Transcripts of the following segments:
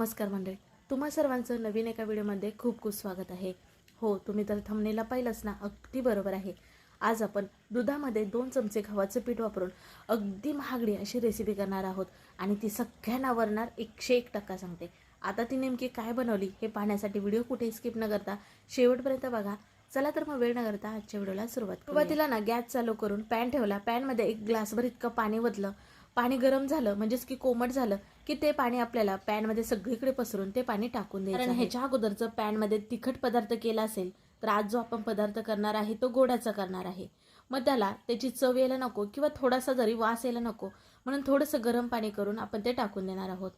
नमस्कार मंडळी. तुम्हा सर्वांचं नवीन एका व्हिडिओमध्ये खूप खूप स्वागत आहे. हो तुम्ही तर थंबनेला पाहिलंच ना अगदी बरोबर आहे. आज आपण दुधामध्ये दोन चमचे गव्हाचं पीठ वापरून अगदी महागडी अशी रेसिपी करणार आहोत आणि ती सगळ्यांना आवडणार एकशे एक टक्का सांगते. आता ती नेमकी काय बनवली हे पाहण्यासाठी व्हिडिओ कुठे स्किप न करता शेवटपर्यंत बघा. चला तर मग वेळ न करता आजच्या व्हिडिओला सुरुवात सुरुवातीला ना गॅस चालू करून पॅन ठेवला. पॅनमध्ये एक ग्लासभर इतकं पाणी वतलं पाणी गरम झालं म्हणजेच की कोमट झालं की ते पाणी आपल्याला पॅनमध्ये सगळीकडे पसरून ते पाणी टाकून द्यायचं कारण ह्याच्या अगोदरचं पॅनमध्ये तिखट पदार्थ केला असेल तर आज जो आपण पदार्थ करणार आहे तो गोडाचा करणार आहे. मग त्याला त्याची चव यायला नको किंवा थोडासा जरी वास यायला नको म्हणून थोडंसं गरम पाणी करून आपण ते टाकून देणार आहोत.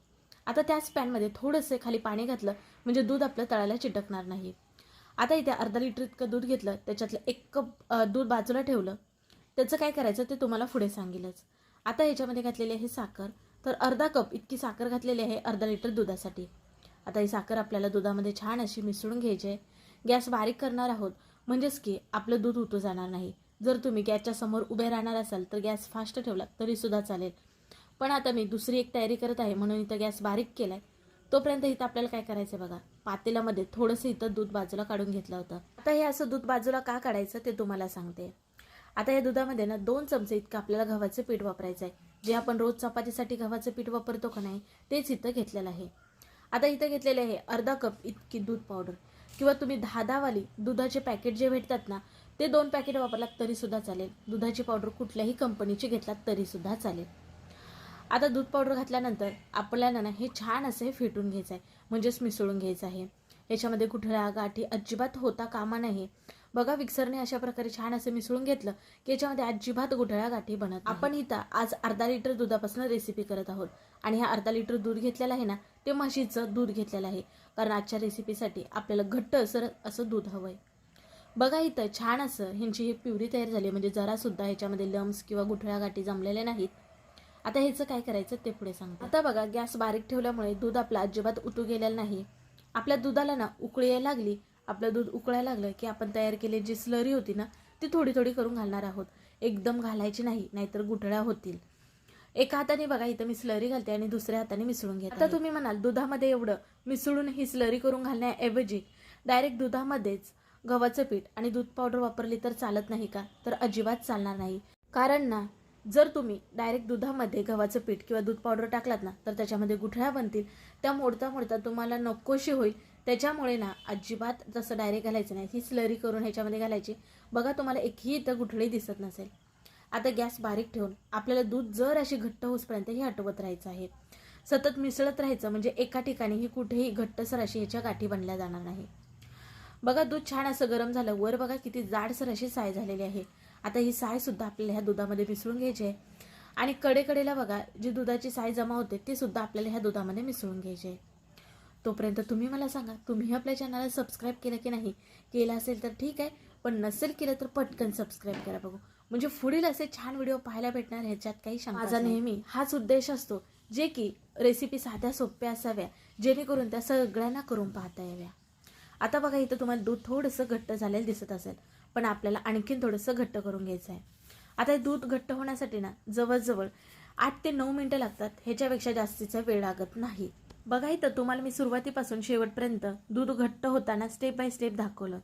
आता त्याच पॅनमध्ये थोडंसं खाली पाणी घातलं म्हणजे दूध आपलं तळायला चिटकणार नाही. आता इथे अर्धा लिटर इतकं दूध घेतलं त्याच्यातलं एक कप दूध बाजूला ठेवलं. त्याचं काय करायचं ते तुम्हाला पुढे सांगेलच. आता ह्याच्यामध्ये घातलेली आहे साखर तर अर्धा कप इतकी साखर घातलेली आहे अर्धा लिटर दुधासाठी. आता ही साखर आपल्याला दुधामध्ये छान अशी मिसळून घ्यायची आहे. गॅस बारीक करणार आहोत. म्हणजेच की आपलं दूध उतू जाणार नाही. जर तुम्ही गॅसच्या समोर उभे राहणार असाल तर गॅस फास्ट ठेवला तरीसुद्धा चालेल. पण आता मी दुसरी एक तयारी करत आहे म्हणून इथं गॅस बारीक केला आहे तोपर्यंत इथं आपल्याला काय करायचं बघा? पातेल्यामध्ये थोडंसं इथं दूध बाजूला काढून घेतलं होतं. आता हे असं दूध बाजूला का काढायचं ते तुम्हाला सांगते. आता या दुधामध्ये ना दोन चमचे इतकं आपल्याला गव्हाचं पीठ वापरायचं आहे जे आपण रोज चपातीसाठी गव्हाचं पीठ वापरतो का नाही तेच इथं घेतलेलं आहे. आता इथं घेतलेले आहे अर्धा कप इतकी दूध पावडर किंवा तुम्ही दहा दहावाली दुधाचे पॅकेट जे भेटतात ना ते दोन पॅकेट वापरलात तरीसुद्धा चालेल. दुधाची पावडर कुठल्याही कंपनीची घेतलात तरीसुद्धा चालेल. आता दूध पावडर घातल्यानंतर आपल्याला ना हे छान असे फेटून घ्यायचं आहे म्हणजेच मिसळून घ्यायचं आहे. याच्यामध्ये कुठल्या गाठी अजिबात होता कामा नाही बघा मिक्सरने अशा प्रकारे छान असं मिसळून घेतलं की याच्यामध्ये अजिबात गुठळ्या गाठी बनत. आपण इथं आज अर्धा लिटर दुधापासून रेसिपी करत आहोत. आणि हा अर्धा लिटर दूध घेतलेलं आहे ना ते म्हशीचं दूध घेतलेलं आहे. कारण आजच्या रेसिपीसाठी आपल्याला घट्ट असं असं दूध हवं आहे बघा इथं छान असं ह्यांची ही पिवरी तयार झाली म्हणजे जरासुद्धा ह्याच्यामध्ये लम्स किंवा गुठळ्या गाठी जमलेल्या नाहीत. आता ह्याचं काय करायचं ते पुढे सांगतो. आता बघा गॅस बारीक ठेवल्यामुळे दूध आपलं अजिबात उतू गेलेलं नाही. आपल्या दुधाला ना उकळी यायला लागली आपलं दूध उकळायला लागलं की आपण तयार केलेली जी स्लरी होती ना ती थोडी थोडी करून घालणार आहोत. एकदम घालायची नाही नाहीतर गुठळ्या होतील. एका हाताने बघा इथं मी स्लरी घालते आणि दुसऱ्या हाताने मिसळून घेते. आता तुम्ही म्हणाल दुधामध्ये एवढं मिसळून ही स्लरी करून घालण्याऐवजी डायरेक्ट दुधामध्येच गव्हाचं पीठ आणि दूध पावडर वापरली तर चालत नाही का? तर अजिबात चालणार नाही. कारण ना जर तुम्ही डायरेक्ट दुधामध्ये गव्हाचं पीठ किंवा दूध पावडर टाकलात ना तर त्याच्यामध्ये गुठळ्या बनतील. त्या मोडता मोडता तुम्हाला नकोशी होईल. त्याच्यामुळे ना अजिबात जसं डायरेक्ट घालायचं नाही. ही स्लरी करून ह्याच्यामध्ये घालायची. बघा तुम्हाला एकही इथं गुठळी दिसत नसेल. आता गॅस बारीक ठेवून आपल्याला दूध जर अशी घट्ट होसपर्यंत ही हटवत राहायचं आहे. सतत मिसळत राहायचं म्हणजे एका ठिकाणी ही कुठेही घट्टसर अशी ह्याच्या गाठी बनल्या जाणार नाही. बघा दूध छान असं गरम झालं. वर बघा किती जाडसर अशी साय झालेली आहे. आता ही साय सुद्धा आपल्याला ह्या दुधामध्ये मिसळून घ्यायची आहे. आणि कडेकडेला बघा जी दुधाची साय जमा होते ती सुद्धा आपल्याला ह्या दुधामध्ये मिसळून घ्यायची आहे. तोपर्यंत तुम्ही मला सांगा तुम्ही आपल्या चॅनलला सबस्क्राईब केलं की नाही? केलं असेल तर ठीक आहे पण नसेल केलं तर पटकन सबस्क्राईब करा बघू. म्हणजे पुढील असे छान व्हिडिओ पाहायला भेटणार ह्याच्यात काही शंका माझा नेहमी हाच उद्देश असतो जे की रेसिपी साध्या सोप्या असाव्या जेणेकरून त्या सगळ्यांना करून पाहता याव्या. आता बघा इथं तुम्हाला दूध थोडंसं घट्ट झालेलं दिसत असेल पण आपल्याला आणखीन थोडंसं घट्ट करून घ्यायचं आहे आता हे दूध घट्ट होण्यासाठी ना जवळजवळ आठ ते नऊ मिनटं लागतात ह्याच्यापेक्षा जास्तीचा वेळ लागत नाही. बघा इथं तुम्हाला मी सुरुवातीपासून शेवटपर्यंत दूध घट्ट होताना स्टेप बाय स्टेप दाखवलं.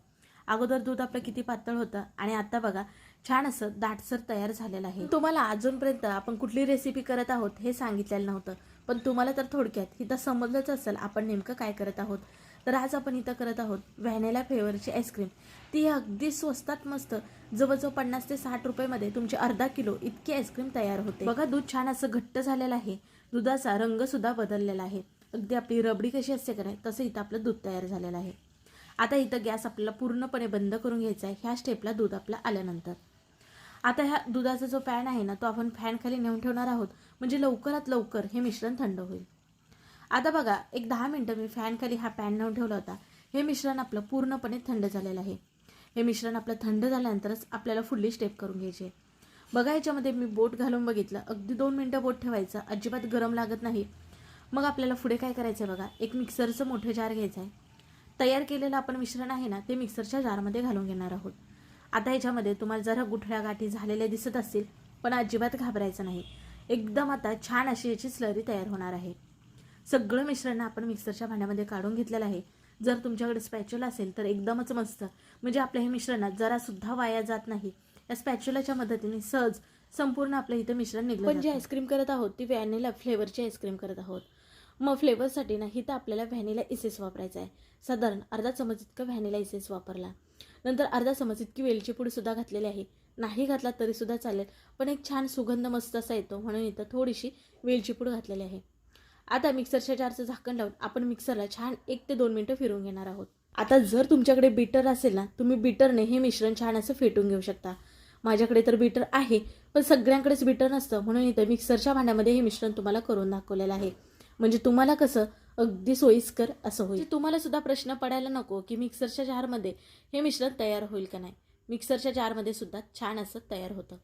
अगोदर दूध आपलं किती पातळ होतं आणि आता बघा छान असं दाटसर तयार झालेलं आहे. तुम्हाला अजूनपर्यंत आपण कुठली रेसिपी करत आहोत हे सांगितलेलं नव्हतं पण तुम्हाला तर थोडक्यात इथं समजलंच असेल आपण नेमकं काय करत आहोत. तर आज आपण इथं करत आहोत व्हॅनिला फ्लेवरची आईस्क्रीम ती अगदी स्वस्तात मस्त जवळजवळ पन्नास ते साठ रुपयेमध्ये तुमची अर्धा किलो इतकी आईस्क्रीम तयार होते. बघा दूध छान असं घट्ट झालेलं आहे. दुधाचा रंग सुद्धा बदललेला आहे. अगदी आपली रबडी कशी असते का नाही तसं इथं आपलं दूध तयार झालेलं आहे. आता इथं गॅस आपल्याला पूर्णपणे बंद करून घ्यायचा आहे. ह्या स्टेपला दूध आपलं आल्यानंतर. आता ह्या दुधाचा जो पॅन आहे ना तो आपण फॅनखाली नेऊन ठेवणार आहोत. म्हणजे लवकरात लवकर हे मिश्रण थंड होईल. आता बघा एक दहा मिनटं मी फॅनखाली हा पॅन नेऊन ठेवला होता. हे मिश्रण आपलं पूर्णपणे थंड झालेलं आहे. हे मिश्रण आपलं थंड झाल्यानंतरच आपल्याला फुल्ली स्टेप करून घ्यायची आहे. बघा याच्यामध्ये मी बोट घालून बघितलं. अगदी दोन मिनटं बोट ठेवायचं. अजिबात गरम लागत नाही. मग आपल्याला पुढे काय करायचं आहे बघा? एक मिक्सरचं मोठं जार घ्यायचं आहे तयार केलेलं आपण मिश्रण आहे ना ते मिक्सरच्या जारमध्ये घालून घेणार आहोत. आता ह्याच्यामध्ये तुम्हाला जरा गुठळ्या गाठी झालेल्या दिसत असतील पण अजिबात घाबरायचं नाही. एकदम आता छान अशी याची स्लरी तयार होणार आहे. सगळं मिश्रण आपण मिक्सरच्या भांड्यामध्ये काढून घेतलेलं आहे. जर तुमच्याकडे स्पॅच्युला असेल तर एकदमच मस्त. म्हणजे आपल्या हे मिश्रणात जरासुद्धा वाया जात नाही. या स्पॅच्युलाच्या मदतीने सहज संपूर्ण आपलं इथं मिश्रण निघलं पण जी आईस्क्रीम करत आहोत ती व्हॅनिला फ्लेवरची आईस्क्रीम करत आहोत. मग फ्लेवरसाठी ना इथं आपल्याला व्हॅनिला इसेस वापरायचा आहे. साधारण अर्धा चमच इतकं व्हॅनिला इसेस वापरला. नंतर अर्धा चमच इतकी वेलची पूड घातलेली आहे. नाही घातला तरीसुद्धा चालेल पण एक छान सुगंध मस्त असा येतो म्हणून इथं थोडीशी वेलची पूड घातलेली आहे. आता मिक्सरच्या जारचं झाकण लावून आपण मिक्सरला छान एक ते दोन मिनटं फिरून घेणार आहोत. आता जर तुमच्याकडे बीटर असेल ना तुम्ही बीटरने हे मिश्रण छान असं फेटून घेऊ शकता. माझ्याकडे तर बीटर आहे पण सगळ्यांकडेच बीटर नसतं म्हणून इथं मिक्सरच्या भांड्यामध्ये हे मिश्रण तुम्हाला करून दाखवलेलं आहे. म्हणजे तुम्हाला कसं? अगदी सोयीस्कर असं होईल. म्हणजे तुम्हाला सुद्धा प्रश्न पडायला नको की मिक्सरच्या जारमध्ये हे मिश्रण तयार होईल का नाही? मिक्सरच्या जारमध्ये सुद्धा छान असं तयार होतं.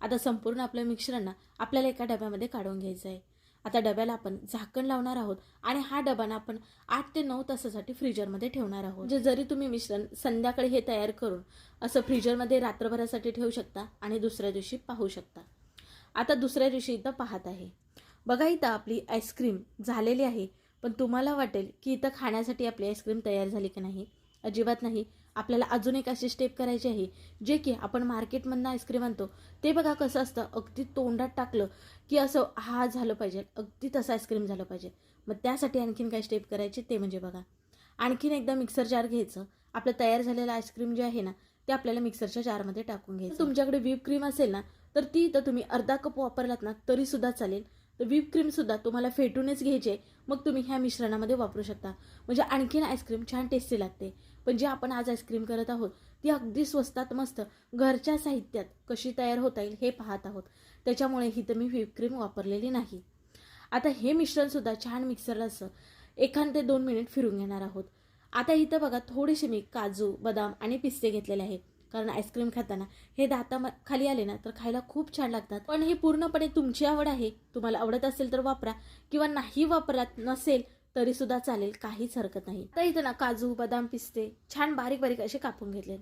आता संपूर्ण आपलं मिश्रण ना आपल्याला एका डब्यामध्ये काढून घ्यायचं आहे आता डब्याला आपण झाकण लावणार आहोत आणि हा डबा ना आपण आठ ते नऊ तासासाठी फ्रीजरमध्ये ठेवणार आहोत. म्हणजे जरी तुम्ही मिश्रण संध्याकाळी हे तयार करून असं फ्रीजरमध्ये रात्रभरासाठी ठेवू शकता आणि दुसऱ्या दिवशी पाहू शकता. आता दुसऱ्या दिवशी इथं पाहत आहे. बघा इथं आपली आईस्क्रीम झालेली आहे पण तुम्हाला वाटेल की इथं खाण्यासाठी आपली आईस्क्रीम तयार झाली की नाही? अजिबात नाही. आपल्याला अजून एक अशी स्टेप करायची आहे जे की आपण मार्केटमधनं आईस्क्रीम आणतो. ते बघा कसं असतं अगदी तोंडात टाकलं की असं हा झालं पाहिजे. अगदी तसं आईस्क्रीम झालं पाहिजे. मग त्यासाठी आणखीन काय स्टेप करायची ते म्हणजे बघा. आणखीन एकदा मिक्सर जार घ्यायचं. आपलं तयार झालेलं आईस्क्रीम जे आहे ना ते आपल्याला मिक्सरच्या जारमध्ये टाकून घ्यायचं. तुमच्याकडे व्हीप क्रीम असेल ना तर ती तर तुम्ही अर्धा कप वापरलात ना तरी सुद्धा चालेल. तर व्हीप क्रीमसुद्धा तुम्हाला फेटूनच घ्यायचे. मग तुम्ही ह्या मिश्रणामध्ये वापरू शकता. म्हणजे आणखीन आईस्क्रीम छान टेस्टी लागते. पण जे आपण आज आईस्क्रीम करत आहोत ती अगदी स्वस्तात मस्त घरच्या साहित्यात कशी तयार होता येईल हे पाहत आहोत. त्याच्यामुळे ही तर मी व्हीप क्रीम वापरलेली नाही. आता हे मिश्रणसुद्धा छान मिक्सरला असं एखाद ते दोन मिनिट फिरून घेणार आहोत. आता इथं बघा थोडेसे मी काजू बदाम आणि पिस्ते घेतलेले आहेत. कारण आईस्क्रीम खाताना. हे दाता खाली आले ना तर खायला खूप छान लागतात. पण हे पूर्णपणे तुमची आवड आहे तुम्हाला आवडत असेल तर वापरा. किंवा नाही वापरत नसेल तरी सुद्धा चालेल काहीच हरकत नाही. तर इथं ना काजू बदाम पिस्ते छान बारीक बारीक असे कापून घेतले.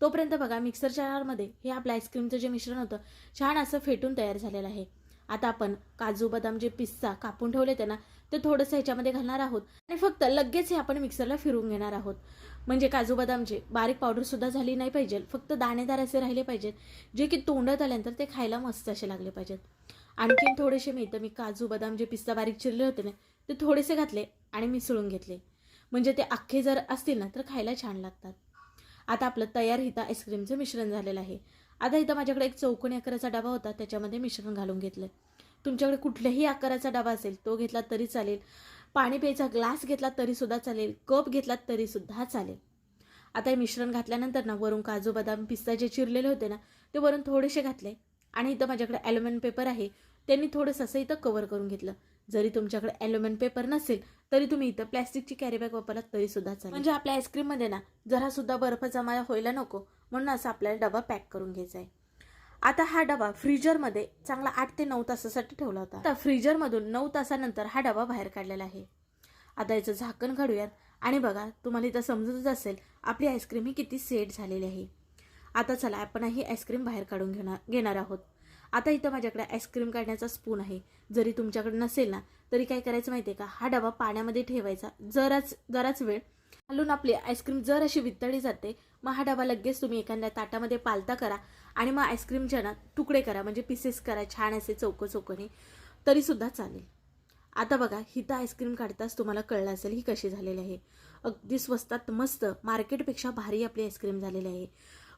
तोपर्यंत बघा मिक्सरच्या जारमध्ये हे आपलं आईस्क्रीमचं जे मिश्रण होतं छान असं फेटून तयार झालेलं आहे. आता आपण काजू बदाम जे पिस्ता कापून ठेवले त्यांना ते थोडंसं ह्याच्यामध्ये घालणार आहोत. आणि फक्त लगेच हे आपण मिक्सरला फिरवून घेणार आहोत. म्हणजे काजू बदामचे. बारीक पावडरसुद्धा झाली नाही पाहिजे. फक्त दाणेदार असे राहिले पाहिजेत जे की तोंडात आल्यानंतर ते खायला मस्त असे लागले पाहिजेत. आणखीन थोडेसे मी तर मी काजू बदाम जे पिस्ता बारीक चिरले होते ना ते थोडेसे घातले आणि मिसळून घेतले. म्हणजे ते अख्खे जर असतील ना तर खायला छान लागतात. आता आपलं तयार हिता आईस्क्रीमचं मिश्रण झालेलं आहे. आता इथं माझ्याकडे एक चौकोनी आकाराचा डबा होता त्याच्यामध्ये मिश्रण घालून घेतलं. तुमच्याकडे कुठल्याही आकाराचा डबा असेल तो घेतला तरी चालेल. पाणी प्यायचा ग्लास घेतला तरीसुद्धा चालेल कप घेतला तरीसुद्धा चालेल. आता हे मिश्रण घातल्यानंतर ना वरून काजू बदाम पिस्ता जे चिरलेले होते ना ते वरून थोडेसे घातले. आणि इथं माझ्याकडे ॲल्युमिनियम पेपर आहे त्यांनी थोडंसं असं इथं कवर करून घेतलं. जरी तुमच्याकडे ॲल्युमिनियम पेपर नसेल तरी तुम्ही इथं प्लॅस्टिकची कॅरीबॅग वापरलात तरी सुद्धा चालेल. म्हणजे आपल्या आईस्क्रीममध्ये ना जरासुद्धा बर्फ जमा व्हायला नको म्हणून असं आपल्याला डबा पॅक करून घ्यायचा आहे. आता हा डबा फ्रीजरमध्ये चांगला आठ ते नऊ तासासाठी ठेवला होता. आता फ्रीजरमधून नऊ तासानंतर हा डबा बाहेर काढलेला आहे. आता याचं झाकण काढूयात आणि बघा तुम्हाला इथं समजतच असेल आपली आईस्क्रीम ही किती सेट झालेली आहे. आता चला आपण ही आईस्क्रीम बाहेर काढून घेणार घेणार आहोत. आता इथं माझ्याकडे आईस्क्रीम काढण्याचा स्पून आहे. जरी तुमच्याकडे नसेल ना तरी काय करायचं माहिती आहे का? हा डबा पाण्यामध्ये ठेवायचा. जराच जराच वेळ घालून आपली आईस्क्रीम जर अशी वितळली जाते मग हा डबा लगेच तुम्ही एखाद्या ताटामध्ये पालता करा आणि मग आईस्क्रीमच्या ना तुकडे करा म्हणजे पीसेस करा छान असे चौको चौकोनी तरीसुद्धा चालेल. आता बघा ही तर आईस्क्रीम काढताच तुम्हाला कळलं असेल ही कशी झालेली आहे. अगदी स्वस्तात मस्त मार्केटपेक्षा भारी आपली आईस्क्रीम झालेली आहे.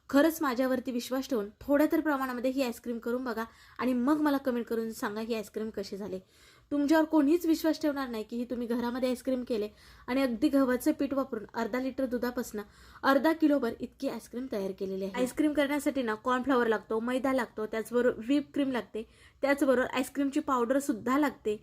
खरंच माझ्यावरती विश्वास ठेवून थोड्या तर प्रमाणामध्ये ही आईस्क्रीम करून बघा आणि मग मला कमेंट करून सांगा ही आईस्क्रीम कशी झाली. तुमच्यावर कोणीच विश्वास ठेवणार नाही की ही तुम्ही घरामध्ये आईस्क्रीम केले आणि अगदी गव्हाचं पीठ वापरून अर्धा लिटर दुधापासून अर्धा किलोभर इतकी आईस्क्रीम तयार केलेली आहे. आईस्क्रीम करण्यासाठी ना कॉर्नफ्लॉवर लागतो मैदा लागतो त्याचबरोबर व्हीप क्रीम लागते त्याचबरोबर आईस्क्रीमची पावडरसुद्धा लागते.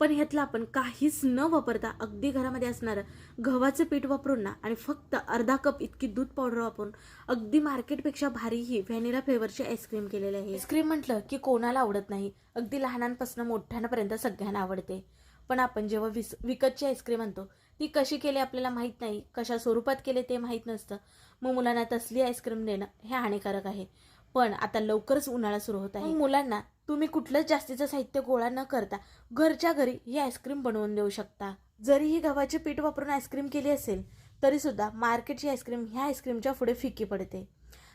पण ह्यातलं आपण काहीच न वापरता अगदी घरामध्ये असणारं गव्हाचं पीठ वापरून ना आणि फक्त अर्धा कप इतकी दूध पावडर वापरून अगदी मार्केटपेक्षा भारी ही व्हॅनिला फ्लेवरची आईस्क्रीम केलेली आहे. आईस्क्रीम म्हटलं की कोणाला आवडत नाही. अगदी लहानांपासून मोठ्यांपर्यंत सगळ्यांना आवडते. पण आपण जेव्हा विस विकतची आईस्क्रीम आणतो ती कशी केली आपल्याला माहीत नाही. कशा स्वरूपात केले ते माहीत नसतं. मग मुलांना तसली आईस्क्रीम देणं हे हानिकारक आहे. पण आता लवकरच उन्हाळा सुरू होत आहे. मुलांना तुम्ही कुठलंच जास्तीचं साहित्य गोळा न करता घरच्या घरी ही आईस्क्रीम बनवून देऊ शकता. जरी ही गव्हाचे पीठ वापरून आईस्क्रीम केली असेल तरी सुद्धा मार्केटची आईस्क्रीम ह्या आईस्क्रीमच्या पुढे फिकी पडते.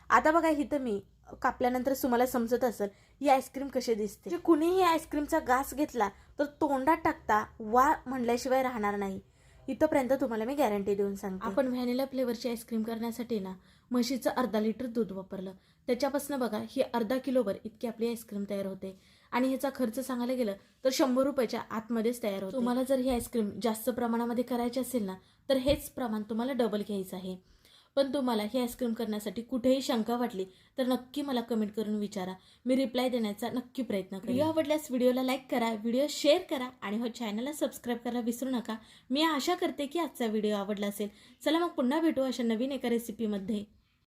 आता बघा इथं मी कापल्यानंतर तुम्हाला समजत असेल ही आईस्क्रीम कशी दिसते. जे कुणीही आईस्क्रीमचा घास घेतला तर तोंडात टाकता वा म्हणल्याशिवाय राहणार नाही. इथंपर्यंत तुम्हाला मी गॅरंटी देऊन सांगते. आपण व्हॅनिला फ्लेवरची आईस्क्रीम करण्यासाठी ना म्हशीचं अर्धा लिटर दूध वापरलं. त्याच्यापासून बघा ही अर्धा किलोवर इतकी आपली आईस्क्रीम तयार होते. आणि ह्याचा खर्च सांगायला गेलं तर शंभर रुपयाच्या आतमध्येच तयार होतो. तुम्हाला जर ही आईस्क्रीम जास्त प्रमाणामध्ये करायची असेल ना तर हेच प्रमाण तुम्हाला डबल घ्यायचं आहे. पण तुम्हाला ही आईस्क्रीम करण्यासाठी कुठेही शंका वाटली तर नक्की मला कमेंट करून विचारा. मी रिप्लाय देण्याचा नक्की प्रयत्न करेन. व्हिडिओ आवडल्यास व्हिडिओला लाईक करा व्हिडिओ शेअर करा आणि हो चॅनलला सबस्क्राईब करायला विसरू नका. मी आशा करते की आजचा व्हिडिओ आवडला असेल. चला मग पुन्हा भेटू अशा नवीन एका रेसिपीमध्ये